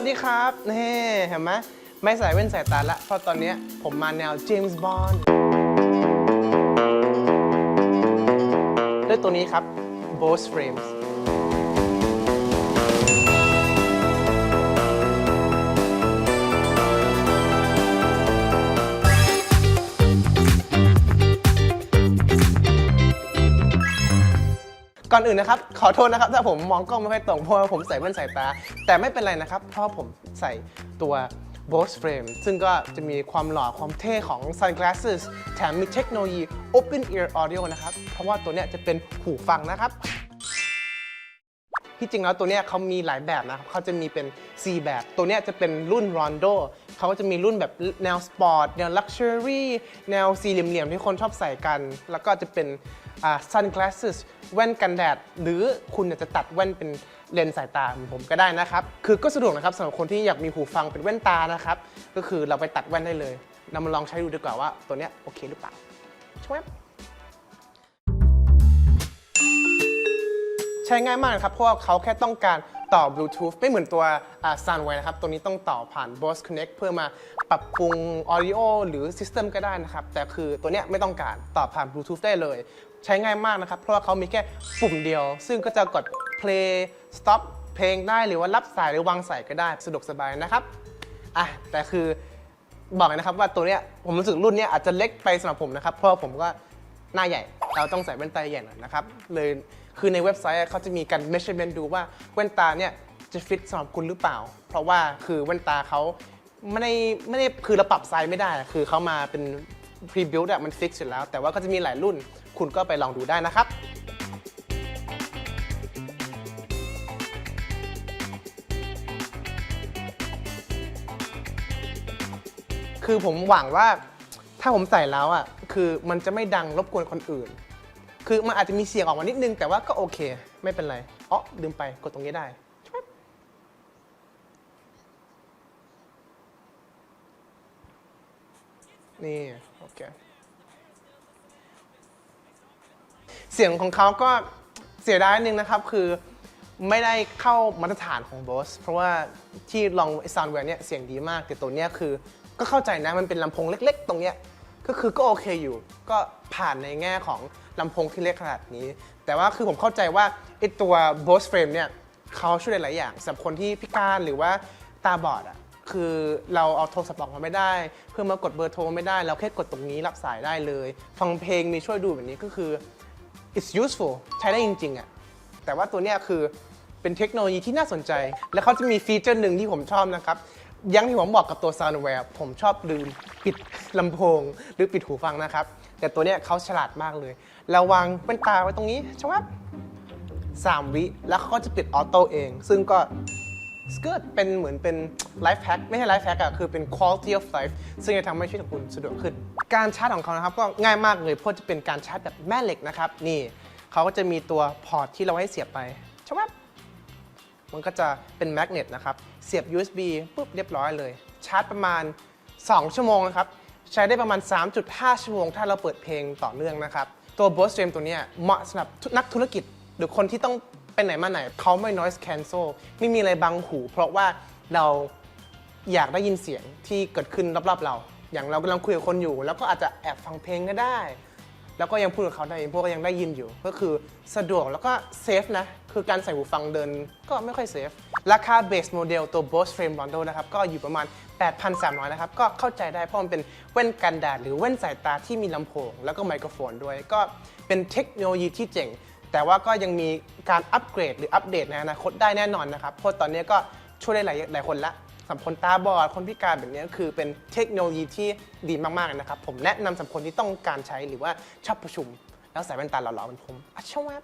วัสดีครับนี่เห็นไหมไม่ใส่แว่นสายตาละ เพราะตอนนี้ผมมาแนวเจมส์บอนด์ด้วยตัวนี้ครับ Bose Frames ก่อนอื่นนะครับขอโทษนะครับถ้าผมมองกล้องไม่ค่อยตรงเพราะว่าผมใส่แว่นสายตา แต่ไม่เป็นไรนะครับ เพราะผมใส่ตัว Bose Frame ซึ่งก็จะมีความหล่อความเท่ของ sunglasses แถมมีเทคโนโลยี Open Ear Audio นะครับ เพราะว่าตัวเนี้ยจะเป็นหูฟังนะครับ ที่จริงแล้วตัวเนี้ยเขามีหลายแบบนะครับเขาจะมีเป็น C แบบ ตัวเนี้ยจะเป็นรุ่น Rondo เขาก็จะมีรุ่นแบบแนวสปอร์ตแนว Luxury แนวสี่เหลี่ยมๆที่คนชอบใส่กัน แล้วก็จะเป็น อ่า sunglasses แว่นกันแดด หรือคุณอยากจะตัดแว่นเป็นเลนส์สายตาเหมือนผมก็ได้นะครับ คือก็สะดวกนะครับสำหรับคนที่อยากมีหูฟังเป็นแว่นตานะครับ ก็คือเราไปตัดแว่นได้เลยเรามาลองใช้ดูดีกว่าว่าตัวเนี้ยโอเคหรือเปล่าช่วยใช้ง่ายมากนะครับเพราะว่าเขาแค่ต้องการ ต่อ Bluetooth ไม่เหมือนตัวอ่า Soundwave นะครับ ตัวนี้ต้องต่อผ่าน Bose Connect เพื่อมาปรับปรุง Audio หรือ System ก็ได้นะครับ แต่คือตัวเนี้ยไม่ต้องการต่อผ่าน Bluetooth ได้เลย ใช้ง่ายมากนะครับ เพราะว่าเขามีแค่ปุ่มเดียว ซึ่งก็จะกด play stop เพลงได้หรือว่ารับสายหรือวางสายก็ได้สะดวกสบายนะครับอะแต่คือบอกเลยนะครับว่าตัวเนี้ยผมรู้สึกรุ่นเนี้ยอาจจะเล็กไปสำหรับผมนะครับเพราะว่าผมก็หน้าใหญ่ เราต้องใส่แว่นตาใหญ่หน่อยนะครับเลยคือในเว็บไซต์เขาจะมีการ measurement ดูว่าแว่นตาเนี่ยจะฟิตสำหรับคุณหรือเปล่า เพราะว่าคือแว่นตาเขาไม่ได้ไม่ได้คือเราปรับไซส์ไม่ได้ คือเขามาเป็น pre built อะมันฟิกอยู่แล้ว แต่ว่าก็จะมีหลายรุ่น คุณก็ไปลองดูได้นะครับคือผมหวังว่าถ้าผมใส่แล้วอะคือมันจะไม่ดังรบกวนคนอื่น คือมันอาจจะมีเสียงออกมานิดนึงแต่ว่าก็โอเค ไม่เป็นไรอ๋อลืมไปกดตรงนี้ได้ นี่โอเคเสียงของเขาก็เสียดายนิดนึงนะครับ คือไม่ได้เข้ามาตรฐานของ Bose เพราะว่าที่ลอง Soundware เนี่ยเสียงดีมาก แต่ตัวเนี้ยคือก็เข้าใจนะมันเป็นลำโพงเล็ก ๆ ตรงเนี้ย ก็คือก็โอเคอยู่ ก็ผ่านในแง่ของลำโพงที่เล็กขนาดนี้ แต่ว่าคือผมเข้าใจว่าไอตัว Bose Frame เนี่ยเขาช่วยหลายอย่างสำหรับคนที่พิการหรือว่าตาบอดอะคือเราเอาโทรศัพท์ออกมาไม่ได้ เพื่อมากดเบอร์โทรไม่ได้ เราแค่กดตรงนี้รับสายได้เลย ฟังเพลงมีช่วยดูแบบนี้ก็คือ it's useful ใช้ได้จริงๆอะแต่ว่าตัวเนี้ยคือเป็นเทคโนโลยีที่น่าสนใจ และเขาจะมีฟีเจอร์หนึ่งที่ผมชอบนะครับ ยังที่ผมบอกกับตัว Soundware ผมชอบลืมปิดลำโพง หรือปิดหูฟังนะครับ แต่ตัวเนี้ยเขาฉลาดมากเลยเราวางเป็นตาไว้ตรงนี้ชวับ3วิแล้วเขาก็จะปิดออโต้เอง ซึ่งก็สกิร์ตเป็นเหมือนเป็นไลฟ์แพ็คไม่ใช่ไลฟ์แพ็คอะคือเป็น quality of life ซึ่งจะทำให้ชีวิตของคุณสะดวกขึ้น การชาร์จของเขานะครับก็ง่ายมากเลยเพราะจะเป็นการชาร์จแบบแม่เหล็กนะครับ นี่เขาก็จะมีตัวพอร์ตที่เราให้เสียบไป มันก็จะเป็นแมกเนตนะครับ เสียบ USB ปุ๊บเรียบร้อยเลย ชาร์จประมาณ 2 ชั่วโมงนะครับ ใช้ได้ประมาณ 3.5 ชั่วโมง ถ้าเราเปิดเพลงต่อเนื่องนะครับ ตัว Bose Stream ตัวนี้เหมาะสำหรับนักธุรกิจ หรือคนที่ต้องไปไหนมาไหนเขาไม่ noise cancel ไม่มีอะไรบังหู เพราะว่าเราอยากได้ยินเสียงที่เกิดขึ้นรอบๆเรา อย่างเรากำลังคุยกับคนอยู่ แล้วก็อาจจะแอบฟังเพลงก็ได้ แล้วก็ยังพูดกับเขาได้พวกก็ยังได้ยินอยู่ ก็คือสะดวกแล้วก็เซฟนะ คือการใส่หูฟังเดินก็ไม่ค่อยเซฟ ราคาเบสโมเดลตัว Bose Frame Rondo นะครับ ก็อยู่ประมาณ 8,300 นะครับ ก็เข้าใจได้เพราะมันเป็นแว่นกันแดดหรือแว่นสายตาที่มีลำโพง แล้วก็ไมโครโฟนด้วย ก็เป็นเทคโนโลยีที่เจ๋ง แต่ว่าก็ยังมีการอัปเกรดหรืออัปเดตในอนาคตได้แน่นอนนะครับ เพราะตอนนี้ก็ช่วยได้หลายหลายคนละ สำหรับคนตาบอดคนพิการแบบนี้คือเป็นเทคโนโลยีที่ดีมากๆนะครับ ผมแนะนำสำหรับคนที่ต้องการใช้หรือว่าชอบประชุม แล้วใส่แว่นตาหล่อๆมันผมอัชวับ